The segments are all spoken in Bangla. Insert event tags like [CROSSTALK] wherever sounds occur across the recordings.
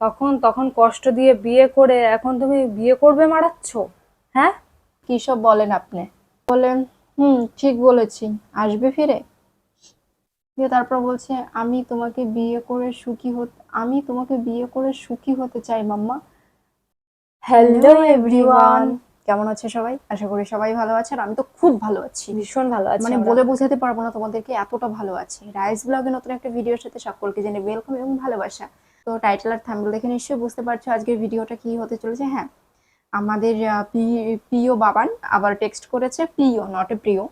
তখন তখন কষ্ট দিয়ে বিয়ে করে এখন তুমি বিয়ে করবে মারাচ্ছ? হ্যাঁ? কি সব বলেন আপনি? বলেন হুম ঠিক বলেছি। আসবে ফিরে? দিয়ে তারপর বলছে আমি তোমাকে বিয়ে করে সুখী হতে আমি তোমাকে বিয়ে করে সুখী হতে চাই মাম্মা। হ্যালো এভরিওয়ান কেমন আছে সবাই? আশা করি সবাই ভালো আছেন আমি তো খুব ভালো আছি। ভীষণ ভালো আছি মানে বলে বোঝাতে পারব না তোমাদেরকে এতটা ভালো আছে। রাইস ব্লগে নতুন একটা ভিডিওর সাথে সকলকে জেনে ওয়েলকাম এবং ভালোবাসা। তো টাইটেল আর থাম্বনেল দেখে নিশ্চয়ই বুঝতে পারছ আজকের ভিডিওটা কি হতে চলেছে। হ্যাঁ আমাদের প্রিয় বাবান আবার টেক্সট করেছে প্রিয় নট এ প্রিয়।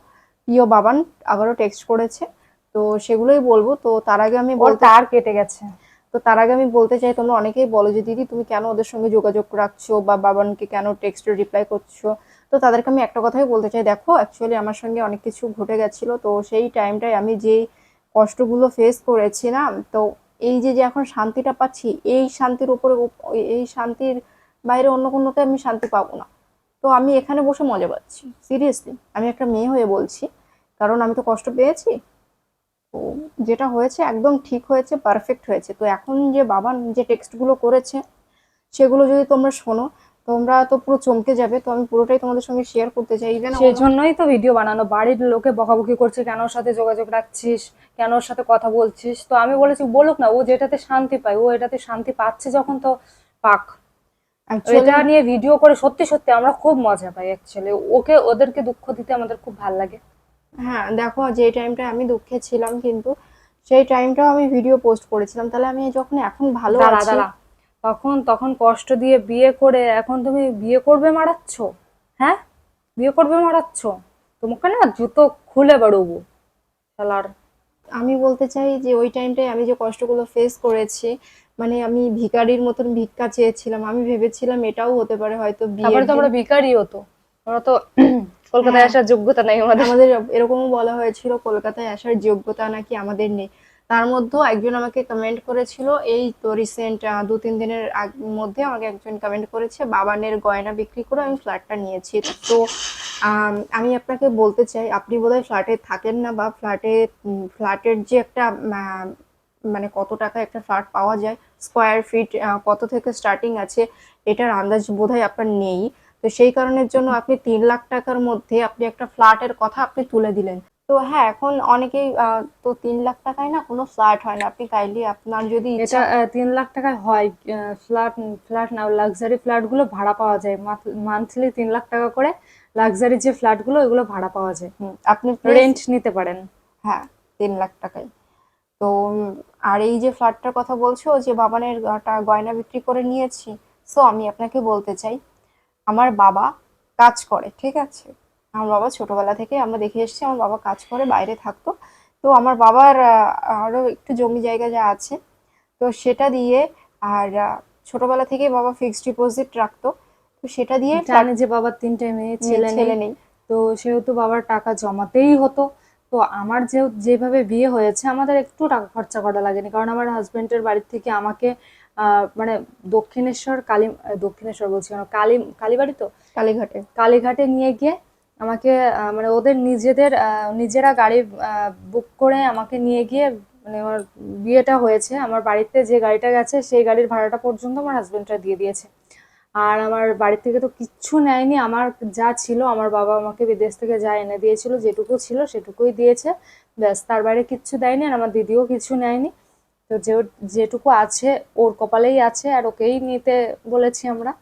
প্রিয় বাবান আবারও টেক্সট করেছে তো সেগুলোই বলব। তো তার আগে আমি বলতে তার কেটে গেছে। তো তার আগে আমি বলতে চাই তোমরা অনেকেই বলো যে দিদি তুমি কেন ওদের সঙ্গে যোগাযোগ রাখছো বা বাবানকে কেন টেক্সটে রিপ্লাই করছ? তো তাদেরকে আমি একটা কথাই বলতে চাই দেখো অ্যাকচুয়ালি আমার সঙ্গে অনেক কিছু ঘটে গেছিল তো সেই টাইমটায় আমি যেই কষ্টগুলো ফেস করেছি না তো এই যে যে এখন শান্তিটা পাচ্ছি, এই শান্তির উপরে উপ- এই শান্তির বাইরে অন্য কোনোতে আমি শান্তি পাবো না। তো আমি এখানে বসে মজা পাচ্ছি সিরিয়াসলি আমি একটা মেয়ে হয়ে বলছি, কারণ আমি তো কষ্ট পেয়েছি। তো যেটা হয়েছে একদম ঠিক হয়েছে পারফেক্ট হয়েছে। তো এখন যে বাবা যে টেক্সটগুলো করেছে, সেগুলো যদি তোমরা শোনো তোমরা তো পুরো চমকে যাবে তো আমি পুরোটাই তোমাদের সঙ্গে শেয়ার করতে চাই। ইভেন সেই জন্যই তো ভিডিও বানানো বাড়ির লোকে বকাবকি করছে কেন ওর সাথে যোগাযোগ রাখছিস কেন ওর সাথে কথা বলছিস? তো আমি বলেছি বলুক না ও যেটাতে শান্তি পায় ও এটাতে শান্তি পাচ্ছে যখন তো পাক। এটা নিয়ে ভিডিও করে সত্যি সত্যি আমরা খুব মজা পাই অ্যাকচুয়ালি ওকে ওদেরকে দুঃখ দিতে আমাদের খুব ভালো লাগে। হ্যাঁ দেখো যে টাইমটা আমি দুঃখে ছিলাম কিন্তু সেই টাইমটাও আমি ভিডিও পোস্ট করেছিলাম। তাহলে আমি যখন এখন ভালো দাঁড়া আছি দাঁড়া। তখন তখন কষ্ট দিয়ে বিয়ে করে এখন তুমি বিয়ে করবে মারাচ্ছ? হ্যাঁ? বিয়ে করবে মারাচ্ছ? তোমাকে না জুতো খুলে বেরোবো শালার। আমি বলতে চাই যে ওই টাইমটায় আমি যে কষ্টগুলো ফেস করেছি মানে আমি ভিখারির মতন ভিক্ষা চেয়েছিলাম আমি ভেবেছিলাম এটাও হতে পারে হয়তো তারপরে তো আমরা ভিখারি হতো আমরা তো [CLEARS THROAT] কলকাতায়। আসার যোগ্যতা নাই আমাদের। আমাদের এরকমও বলা হয়েছিল কলকাতায় আসার যোগ্যতা নাকি আমাদের নেই। তার মধ্যেও একজন আমাকে কমেন্ট করেছিল। এই তো রিসেন্ট দু, তিন দিনের মধ্যে আমাকে একজন কমেন্ট করেছে, বাবানের গয়না বিক্রি করে আমি ফ্ল্যাটটা নিয়েছি। তো, আমি আপনাকে বলতে চাই, আপনি বোধহয় ফ্ল্যাটে থাকেন না বা ফ্ল্যাটে ফ্ল্যাটের যে একটা মানে কত টাকা একটা ফ্ল্যাট পাওয়া যায় স্কোয়ার ফিট কত থেকে স্টার্টিং আছে, এটার আন্দাজ বোধহয় আপনার নেই। তো সেই কারণের জন্য আপনি তিন লাখ টাকার মধ্যে আপনি একটা ফ্ল্যাটের কথা আপনি তুলে দিলেন। তো হ্যাঁ এখন অনেকেই তো তিন লাখ টাকায় না কোনো ফ্ল্যাট হয় না। আপনি কাইন্ডলি আপনার যদি এটা তিন লাখ টাকায় হয় ফ্ল্যাট ফ্ল্যাট না লাক্সারি ফ্ল্যাটগুলো ভাড়া পাওয়া যায়। মান্থলি তিন লাখ টাকা করে লাক্সারি যে ফ্ল্যাটগুলো ওগুলো ভাড়া পাওয়া যায়। হুম, আপনি রেন্ট নিতে পারেন। হ্যাঁ তিন লাখ টাকায়। তো আর এই যে ফ্ল্যাটটার কথা বলছো যে বাবানের গয়না বিক্রি করে নিয়েছি সো আমি আপনাকে বলতে চাই আমার বাবা কাজ করে ঠিক আছে? আমার বাবা ছোটবেলা থেকে আমরা দেখে এসেছি আমার বাবা কাজ করে বাইরে থাকতো। তো আমার বাবার আরও একটু জমি জায়গা যা আছে তো সেটা দিয়ে আর ছোটবেলা থেকে বাবা ফিক্সড ডিপোজিট রাখতো। তো সেটা দিয়ে জানে যে বাবার তিনটে মেয়ে ছেলে ছেলে নেই। তো সেহেতু বাবার টাকা জমাতেই হতো। তো আমার যে যেভাবে বিয়ে হয়েছে আমাদের একটু টাকা খরচা করা লাগেনি। কারণ আমার হাজবেন্ডের বাড়ির থেকে আমাকে মানে দক্ষিণেশ্বর কালী দক্ষিণেশ্বর বলছি কেন? কালী কালীবাড়ি তো? কালীঘাটে। কালীঘাটে নিয়ে গিয়ে আমাকে মানে ওদের নিজেদের নিজেরা গাড়ি বুক করে আমাকে নিয়ে গিয়ে মানে আমার বিয়েটা হয়েছে। আমার বাড়িতে যে গাড়িটা গেছে, সেই গাড়ির ভাড়াটা পর্যন্ত আমার হাজবেন্ডরা দিয়ে দিয়েছে। আর আমার বাড়ি থেকে তো কিচ্ছু নেয়নি। আমার যা ছিল, আমার বাবা আমাকে বিদেশ থেকে যা এনে দিয়েছিল, যেটুকু ছিল সেটুকুই দিয়েছে। ব্যাস, তার বাইরে কিচ্ছু দেয়নি আর আমার দিদিও কিছু নেয়নি। তো যে যেটুকু আছে, ওর কপালেই আছে আর ওকেই নিতে বলেছি আমরা।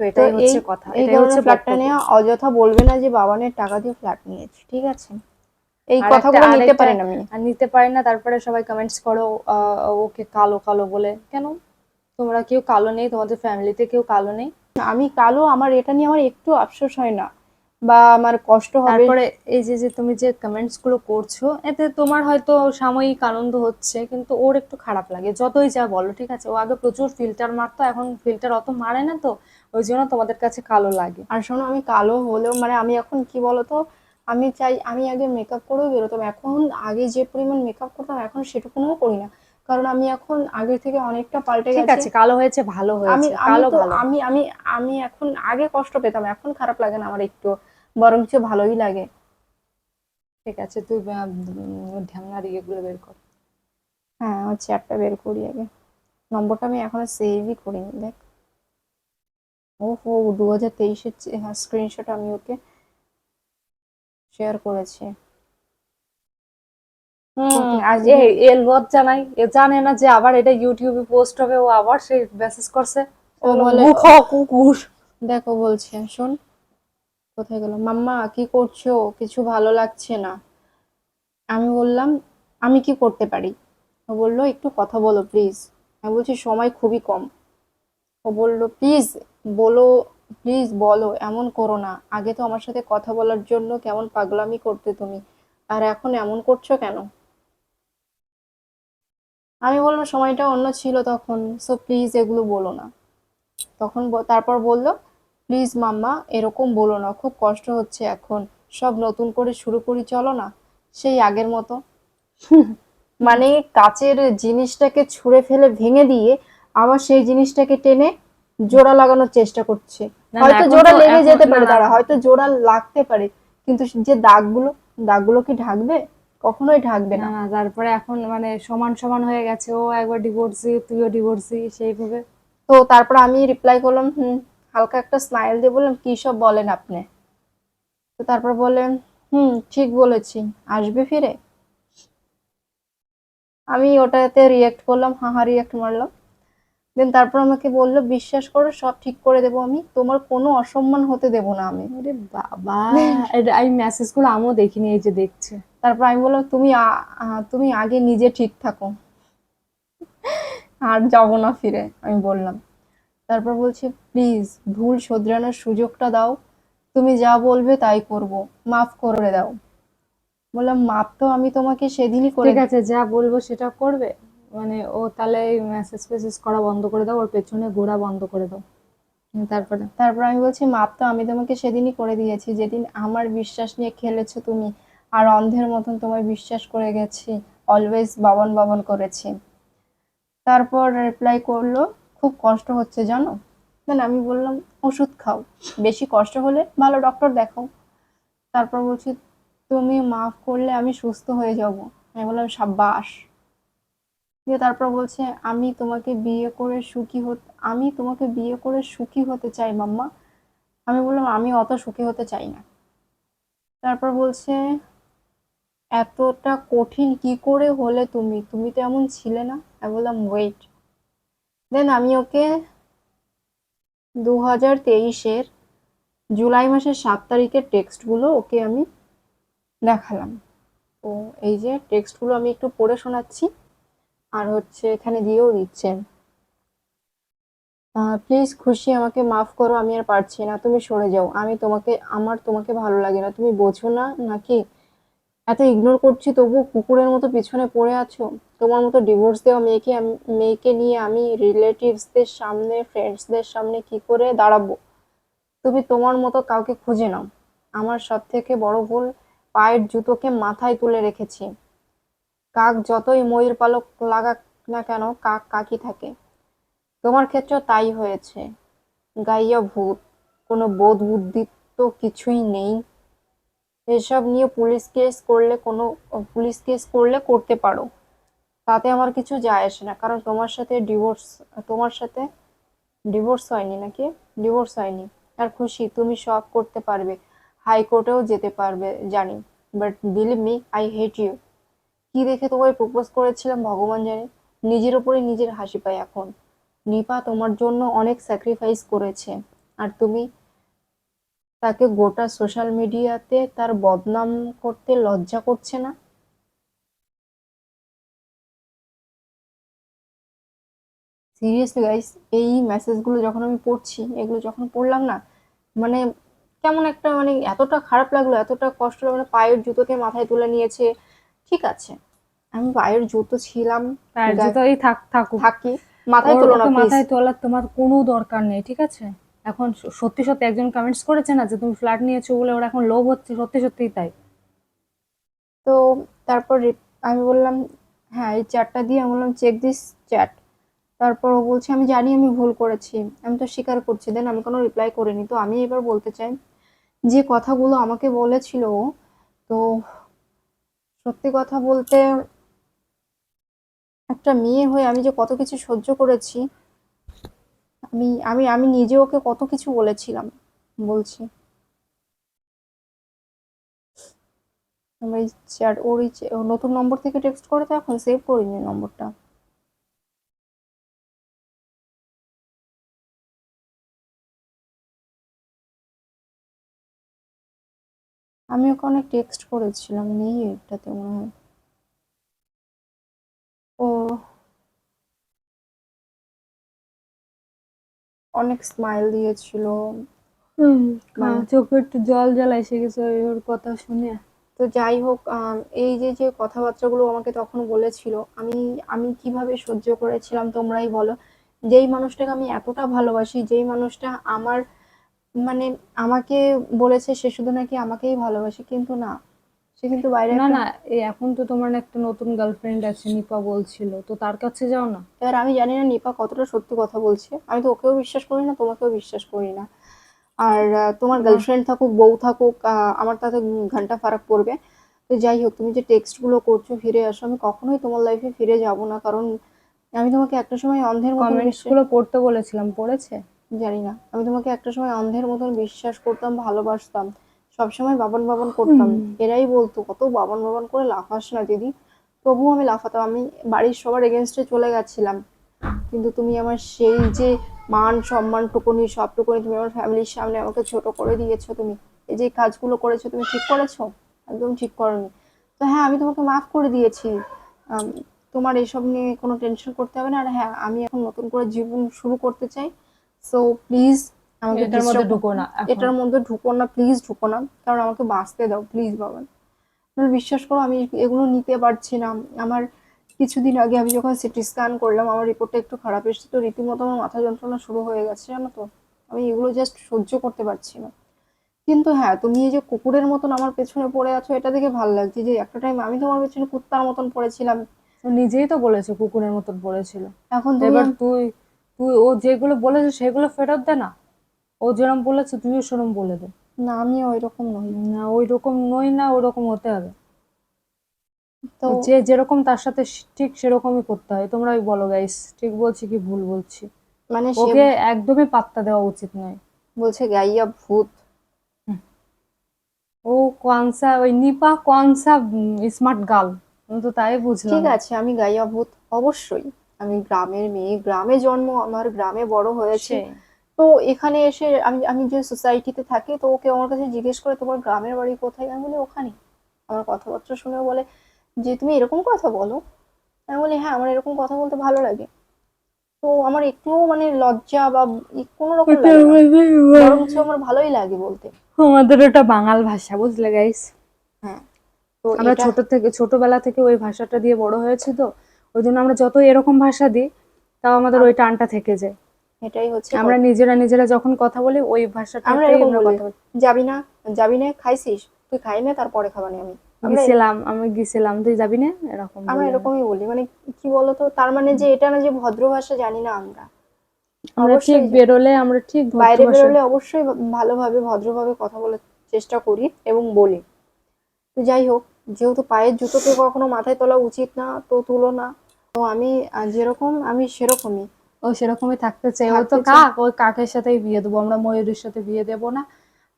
তো তো এটাই হচ্ছে কথা এই হচ্ছে ফ্ল্যাটটা বক্তব্য। অযথা বলবে না যে বাবানের টাকা দিয়ে ফ্ল্যাট নিয়েছি ঠিক আছে? এই কথাগুলো নিতে পারেন আমি আর নিতে না তারপরে সবাই কমেন্টস করো ওকে কালো কালো বলে। কেন? তোমরা কেউ কালো নেই তোমাদের ফ্যামিলিতে কেউ কালো নেই। আমি কালো আমার এটা নিয়ে আমার একটু আফসোস হয় না বা আমার কষ্ট হবে। তারপরে এই যে যে তুমি যে কমেন্টসগুলো করছ এতে তোমার হয়তো সাময়িক আনন্দ হচ্ছে কিন্তু ওর একটু খারাপ লাগে। যতই যা বলো ঠিক আছে? ও আগে প্রচুর ফিল্টার মারতো এখন ফিল্টার অত মারে না তো। ওই জন্য তোমাদের কাছে কালো লাগে। আর শোনো আমি কালো হলেও মানে আমি এখন কি বলতো আমি চাই আমি আগে মেকআপ করেও বেরোতাম। এখন আগে যে পরিমাণ মেকআপ করতাম এখন সেটুকুও করি না। কারণ আমি এখন আগে থেকে অনেকটা পাল্টে ঠিক গেছি। আছে কালো হয়েছে ভালো হয়েছে আমি কালো ভালো। আমি আমি আমি এখন আগে কষ্ট পেতাম এখন খারাপ লাগে না আমার একটু। বরং কিছু ভালোই লাগে। ঠিক আছে তুই ঢ্যামনার ইয়েগুলো বের কর। হ্যাঁ আমার চেয়ারটা বের করি আগে। নম্বরটা আমি এখনও সেভই করিনি দেখ। ও হো দু হাজার তেইশের স্ক্রিনশট আমি ওকে শেয়ার করেছি। এ লজ্জা এ জানে না যে আবার এটা ইউটিউবে পোস্ট হবে ও আবার সেই মেসেজ করছে। ও বলে কুকুর। দেখো বলছে শোন কোথায় গেল মাম্মা কি করছ? কিছু ভালো লাগছে না। আমি বললাম আমি কি করতে পারি? ও বলল একটু কথা বলো প্লিজ আমি বলছি সময় খুবই কম। ও বলল প্লিজ বলো প্লিজ বলো, এমন করো না। আগে তো আমার সাথে কথা বলার জন্য কেমন পাগলামি করতে তুমি। আর এখন এমন করছ কেন? আমি বললাম সময়টা অন্য ছিল তখন সো প্লিজ এগুলো বলো না। তখন তারপর বলল প্লিজ মাম্মা, এরকম বলো না, খুব কষ্ট হচ্ছে এখন। সব নতুন করে শুরু করি, চলো না। সেই আগের মতো। মানে কাচের জিনিসটাকে ছুঁড়ে ফেলে ভেঙে দিয়ে আবার সেই জিনিসটাকে টেনে জোড়া লাগানোর চেষ্টা করছে। হয়তো জোড়া লেগে যেতে পারে তারা হয়তো জোড়া লাগতে পারে কিন্তু যে দাগগুলো দাগগুলো কি ঢাকবে? কখনোই ঢাকবে না। তারপরে এখন মানে সমান সমান হয়ে গেছে ও একবার ডিভোর্সি তুইও ডিভোর্সি সেইভাবে। তো তারপর আমি রিপ্লাই করলাম হুম হালকা একটা স্মাইল দিয়ে বললাম কি সব বলেন আপনি? তো তারপর বলেন হুম ঠিক বলেছি আসবে ফিরে? আমি ওটাতে রিয়েক্ট করলাম হা হা রিয়েক্ট মারলাম। দেন তারপর আমাকে বলল বিশ্বাস করো সব ঠিক করে দেবো আমি। তোমার কোনো অসম্মান হতে দেবো না আমি। আরে বাবা। এই মেসেজগুলো আমিও দেখিনি এই যে দেখছে। তারপর আমি বললাম তুমি তুমি আগে নিজে ঠিক থাকো। আর যাব না ফিরে আমি বললাম। তারপর বলছে প্লিজ ভুল শোধরানোর সুযোগটা দাও। তুমি যা বলবে তাই করব। মাফ করে দাও। বললাম মাপ তো আমি তোমাকে সেদিনই করে ঠিক আছে যা বলব সেটা করবে? মানে ও তাহলে মেসেজ ফেসেজ করা বন্ধ করে দাও, ওর পেছনে ঘোরা বন্ধ করে দাও। তারপরে, তারপর আমি বলছি, মাপ তো আমি তোমাকে সেদিনই করে দিয়েছি, যেদিন আমার বিশ্বাস নিয়ে খেলেছো তুমি, আর অন্ধের মতন তোমায় বিশ্বাস করে গেছি অলওয়েজ বাবন বাবন করেছি। তারপর রিপ্লাই করল, খুব কষ্ট হচ্ছে জানো? দেন আমি বললাম, ওষুধ খাও, বেশি কষ্ট হলে ভালো ডক্টর দেখাও। তারপর বলছি, তুমি মাফ করলে আমি সুস্থ হয়ে যাব। আমি বললাম, সাব্বাস। দিয়ে তারপর বলছে, আমি তোমাকে বিয়ে করে সুখী হতে, আমি তোমাকে বিয়ে করে সুখী হতে চাই মাম্মা। আমি বললাম, আমি অত সুখী হতে চাই না। তারপর বলছে, এতটা কঠিন কি করে হলে তুমি? তুমি তো এমন ছিলে না? আমি বললাম ওয়েট দেন আমি ওকে দু হাজার তেইশের জুলাই মাসের সাত তারিখের টেক্সটগুলো ওকে আমি দেখালাম। তো এই যে টেক্সটগুলো আমি একটু পড়ে শোনাচ্ছি। আর হচ্ছে এখানে দিয়েও দিচ্ছেন। প্লিজ খুশি, আমাকে মাফ করো, আমি আর পারছি না, তুমি সরে যাও। আমি তোমাকে, আমার তোমাকে ভালো লাগে না। তুমি বোঝো না নাকি? এত ইগনোর করছি তবু কুকুরের মতো পিছনে পড়ে আছো? তোমার মতো ডিভোর্স দেওয়া মেয়েকে মেয়েকে নিয়ে আমি রিলেটিভসদের সামনে ফ্রেন্ডসদের সামনে কি করে দাঁড়াবো? তুমি তোমার মতো কাউকে খুঁজে নাও। আমার সব থেকে বড় ভুল, পায়ের জুতোকে মাথায় তুলে রেখেছি। কাক যতই ময়ূর পালক লাগাক না কেন, কাক কাকি থাকে। তোমার ক্ষেত্রেও তাই হয়েছে। গাইয়া ভূত, কোনো বোধ বুদ্ধি তো কিছুই নেই। এসব নিয়ে পুলিশ কেস করলে কোনো, পুলিশ কেস করলে করতে পারো। তাতে আমার কিছু যায় আসে না। কারণ তোমার সাথে ডিভোর্স তোমার সাথে ডিভোর্স হয়নি নাকি? ডিভোর্স হয়নি। আর খুশি, তুমি সব করতে পারবে। হাইকোর্টেও যেতে পারবে, জানি। But believe me I hate you কি দেখে তোমায় প্রপোজ করেছিলাম ভগবান জানে। নিজের উপরে নিজের হাসি পায় এখন। নিপা তোমার জন্য অনেক স্যাক্রিফাইস করেছে। আর তুমি তাকে গোটা সোশ্যাল মিডিয়াতে তার বদনাম করতে লজ্জা করছে না? সিরিয়াসলি গাইস এই মেসেজগুলো যখন আমি পড়ছি, এগুলো যখন পড়লাম না মানে কেমন একটা মানে এতটা খারাপ লাগল, এতটা কষ্ট মানে পায়ের জুতোকে মাথায় তুলে নিয়েছে। ঠিক আছে। আমি পায়ের জুতো ছিলাম গায়ে- জুতোই থাক থাকুক। থাকি। মাথায় তুলো না মাথায় তোলার তোমার কোনো দরকার নেই ঠিক আছে? এখন সত্যি সত্যি একজন কমেন্টস করেছে না যে তুমি ফ্ল্যাট নিয়েছো বলে ওরা এখন লোভ হচ্ছে? সত্যি সত্যিই তাই। তো তারপর আমি বললাম হ্যাঁ এই চ্যাটটা দিয়ে আমি বললাম চেক দিস চ্যাট তারপর ও বলছে আমি জানি আমি ভুল করেছি আমি তো স্বীকার করছি। দেন আমি কোনো রিপ্লাই করিনি। তো আমি এবার বলতে চাই যে কথাগুলো আমাকে বলেছিল তো সত্যি কথা বলতে একটা মেয়ে হয়ে আমি যে কত কিছু সহ্য করেছি, আমি আমি আমি নিজে ওকে কত কিছু বলেছিলাম, বলছি। আমার ওর নতুন নম্বর থেকে টেক্সট করে তো এখন সেভ করিনি নম্বরটা আমি ওকে অনেক টেক্সট করেছিলাম, নেই এটাতে মনে হয় ও অনেক স্মাইল দিয়েছিল। মানে- চোখে একটু জল জল এসে গেছে ওর কথা শুনে। তো যাই হোক এই যে যে কথাবার্তাগুলো আমাকে তখন বলেছিল আমি আমি কীভাবে সহ্য করেছিলাম তোমরাই বলো। যেই মানুষটাকে আমি এতটা ভালোবাসি যেই মানুষটা আমার মানে আমাকে বলেছে সে শুধু নাকি আমাকেই ভালোবাসে কিন্তু না সে কিন্তু বাইরে না না এই এখন তো তোমার না একটা নতুন গার্লফ্রেন্ড আছে নিপা বলছিল। তো তার কাছে যাও না। এবার আমি জানি না নিপা কতটা সত্যি কথা বলছে। আমি তো ওকেও বিশ্বাস করি না তোমাকেও বিশ্বাস করি না। আর তোমার গার্লফ্রেন্ড থাকুক বউ থাকুক আমার তাতে ঘণ্টা ফারাক পড়বে। তো যাই হোক তুমি যে টেক্সটগুলো করছ ফিরে আসো আমি কখনোই তোমার লাইফে ফিরে যাব না। কারণ আমি তোমাকে একটা সময় অন্ধের মতন কমেন্টসগুলো পড়তে বলেছিলাম পড়েছে? জানি না। আমি তোমাকে একটা সময় অন্ধের মতন বিশ্বাস করতাম ভালোবাসতাম। সবসময় বাবন বাবন করতাম। এরাই বলতো কত বাবন বাবন করে লাফাস না দিদি। তবুও আমি লাফাতাম। আমি বাড়ির সবার এগেনস্টে চলে গেছিলাম। কিন্তু তুমি আমার সেই যে মান সম্মান টুকুনি সবটুকুনি তুমি আমার ফ্যামিলির সামনে আমাকে ছোট করে দিয়েছ তুমি। এই যে কাজগুলো করেছ তুমি ঠিক করেছ? একদম ঠিক করনি। তো হ্যাঁ আমি তোমাকে মাফ করে দিয়েছি। তোমার এসব নিয়ে কোনো টেনশন করতে হবে না। আর হ্যাঁ আমি এখন নতুন করে জীবন শুরু করতে চাই। সো প্লিজ আমাকে এটার মধ্যে ঢুকো না এটার মধ্যে ঢুকো না প্লিজ ঢুকো না। কারণ আমাকে বাঁচতে দাও প্লিজ বাবা। বিশ্বাস করো আমি এগুলো নিতে পারছি না। আমার কিছুদিন আগে আমি যখন সিটি স্ক্যান করলাম আমার রিপোর্টটা একটু খারাপ এসেছে তো রীতিমতো আমার মাথা যন্ত্রণা শুরু হয়ে গেছে জানো তো? আমি এগুলো জাস্ট সহ্য করতে পারছি না। কিন্তু হ্যাঁ তুমি এই যে কুকুরের মতন আমার পেছনে পড়ে আছো এটা দেখে ভালো লাগছে যে একটা টাইম আমি তোমার পেছনে কুত্তার মতন পড়েছিলাম। নিজেই তো বলেছে কুকুরের মতন পড়েছিল। এখন এবার তুই তুই ও যেগুলো বলেছে সেগুলো ফেরত দে না। ও যেরকম বলেছে তুইও সেরকম বলে দে না আমি ওই রকম নই। না ওই রকম নই না ওই রকম হতে হবে। তো যে যেরকম তার সাথে ঠিক সেরকমই করতে হয়। তোমরাই বলো গাইস ঠিক বলছি কি ভুল বলছি? মানে ওকে একদমই পাত্তা দেওয়া উচিত নয়। বলছে গাইয়া ভূত। ও কনসা ওই নিপা কনসা স্মার্ট গার্ল আমি তো তাই বুঝলাম। ঠিক আছে আমি গাইয়া ভূত অবশ্যই। আমি গ্রামের মেয়ে গ্রামে জন্ম আমার গ্রামে বড় হয়েছে। তো এখানে এসে আমি আমি যে সোসাইটিতে থাকি তো ওকে আমার কাছে জিজ্ঞেস করে তোমার গ্রামের বাড়ি কোথায়? আমি বলি ওখানে। আমার কথাবার্তা শুনে বলে যে তুমি এরকম কথা বলো? আমি বলি হ্যাঁ আমার এরকম কথা বলতে ভালো লাগে। তো আমার একটুও মানে লজ্জা বা কোনো রকম বরঞ্চ আমার ভালোই লাগে বলতে। আমাদের ওটা বাঙাল ভাষা বুঝলে গাইস হ্যাঁ। তো আমরা ছোট থেকে ছোটবেলা থেকে ওই ভাষাটা দিয়ে বড় হয়েছি তো ওই জন্য আমরা যত এরকম ভাষা দিই তাও আমাদের ওই টানটা থেকে যায়। এটাই হচ্ছে আমরা নিজেরা নিজেরা যখন কথা বলি ওই ভাষাটা আমরা এরকম বলি যাবি না যাবি না খাইছিস? তুই খাই না তারপরে খাবানি আমি। গেছিলাম আমি গেছিলাম তুই যাবি না? এরকম আমরা এরকমই বলি মানে কি বলতো তার মানে যে এটা না যে ভদ্র ভাষা জানি না আমরা। আমরা ঠিক বেরোলে আমরা ঠিক বাইরে বেরোলে অবশ্যই ভালোভাবে ভদ্রভাবে কথা বলার চেষ্টা করি এবং বলি। তো যাই হোক যেহেতু পায়ের জুতোকে কখনো মাথায় তোলা উচিত না তো তুলো না। তো আমি যেরকম আমি সেরকমই। ও সেরকমই থাকতে চাই। ও তো কাক ওই কাকের সাথেই বিয়ে দেবো। আমরা ময়ূরের সাথে বিয়ে দেব না।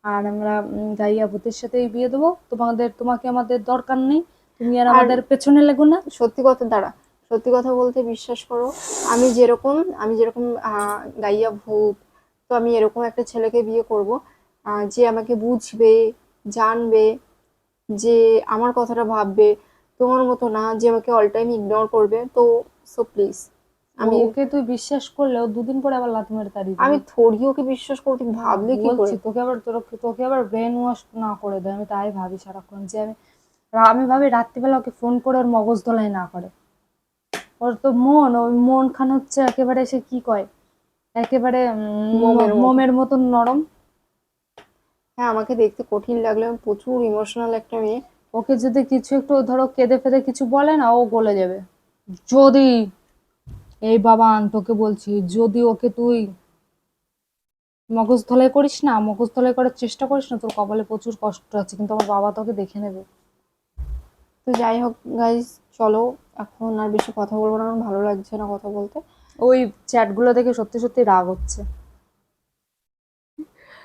আর আমরা উম, গাইয়া ভূতের সাথেই বিয়ে দেবো। তোমাদের তোমাকে আমাদের দরকার নেই। তুমি আর আমাদের পেছনে লেগো না। সত্যি কথা দাঁড়া। সত্যি কথা বলতে বিশ্বাস করো আমি যেরকম আমি যেরকম গাইয়া ভূত তো আমি এরকম একটা ছেলেকে বিয়ে করব যে আমাকে বুঝবে জানবে যে আমার কথাটা ভাববে। তোমার মতো না যে আমাকে অল টাইম ইগনোর করবে। তো সো প্লিজ আমি ওকে তুই বিশ্বাস করলে ও দুদিন পরে আবার লাথি মেরে তাড়িয়ে আমি থোড়ি ওকে বিশ্বাস করতে ভাবলে কি করে? তোকে আবার তোর- তোকে আবার ব্রেন ওয়াশ না করে দেয় আমি তাই ভাবি সারাক্ষণ যে আমি আমি ভাবি রাত্রিবেলা ওকে ফোন করে ওর মগজ ধলাই না করে। ওর তো মন ওই মন খান হচ্ছে একেবারে সে কি কয়? একেবারে মোমের মোমের মতন নরম। হ্যাঁ আমাকে দেখতে কঠিন লাগল আমি প্রচুর ইমোশনাল একটা মেয়ে। ওকে যদি কিছু একটু ধরো কেঁদে ফেদে কিছু বলে না ও গলে যাবে। যদি এই বাবান তোকে বলছি, যদি ওকে তুই মগজ ধলাই করিস না মগজধলাই করার চেষ্টা করিস না, তোর কপালে প্রচুর কষ্ট আছে, কিন্তু আমার বাবা তোকে দেখে নেবে। তো যাই হোক গাইজ চলো, এখন আর বেশি কথা বলব না আমার ভালো লাগছে না কথা বলতে। ওই চ্যাটগুলো দেখে সত্যি সত্যি রাগ হচ্ছে।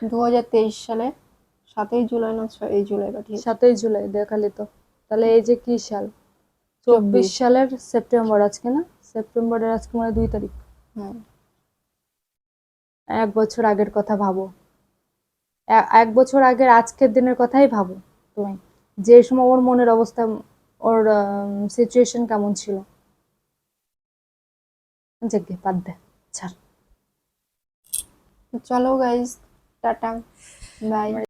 দু হাজার তেইশ সালে, সাতই জুলাই না, ছয়ই জুলাই পাঠিয়েছি সাতই জুলাই, দেখালি তো। তাহলে এই যে কি সাল? চব্বিশ সালের সেপ্টেম্বর আজকে না? সেপ্টেম্বরের আজকে মানে দুই তারিখ। হ্যাঁ এক বছর আগের কথা ভাবো। এক বছর আগের আজকের দিনের কথাই ভাবো তুমি। যে সময় ওর মনের অবস্থা ওর সিচুয়েশন কেমন ছিল। যাকে বাদ দে ছাড়। চলো গাইজ টাটা। বাই